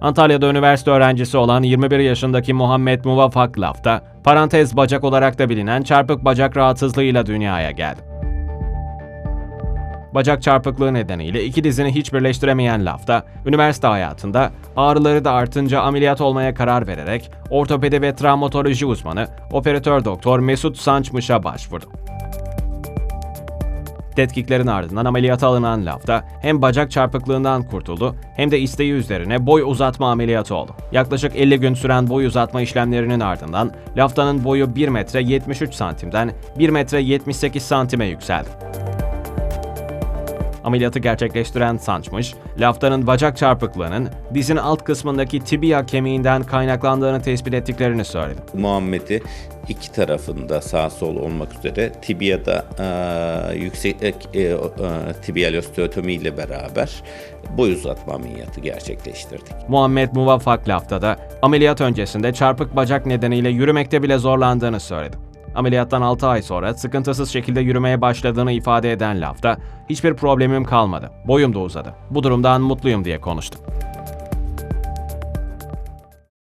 Antalya'da üniversite öğrencisi olan 21 yaşındaki Muhammed Muvafak Lafta, parantez bacak olarak da bilinen çarpık bacak rahatsızlığıyla dünyaya geldi. Bacak çarpıklığı nedeniyle iki dizini hiç birleştiremeyen Lafta, üniversite hayatında ağrıları da artınca ameliyat olmaya karar vererek ortopedi ve travmatoloji uzmanı operatör doktor Mesut Sançmış'a başvurdu. Tetkiklerin ardından ameliyata alınan Lafta hem bacak çarpıklığından kurtuldu hem de isteği üzerine boy uzatma ameliyatı oldu. Yaklaşık 50 gün süren boy uzatma işlemlerinin ardından Lafta'nın boyu 1 metre 73 santimden 1 metre 78 santime yükseldi. Ameliyatı gerçekleştiren Sançmış, Lafta'nın bacak çarpıklığının dizin alt kısmındaki tibia kemiğinden kaynaklandığını tespit ettiklerini söyledi. Muhammed'i iki tarafında sağ sol olmak üzere tibiyada e, yüksek e, e, tibiyal osteotomi ile beraber boy uzatma ameliyatı gerçekleştirdik. Muhammed Muvafak Lafta'da ameliyat öncesinde çarpık bacak nedeniyle yürümekte bile zorlandığını söyledi. Ameliyattan 6 ay sonra sıkıntısız şekilde yürümeye başladığını ifade eden Lafta, hiçbir problemim kalmadı, boyum da uzadı. Bu durumdan mutluyum diye konuştu.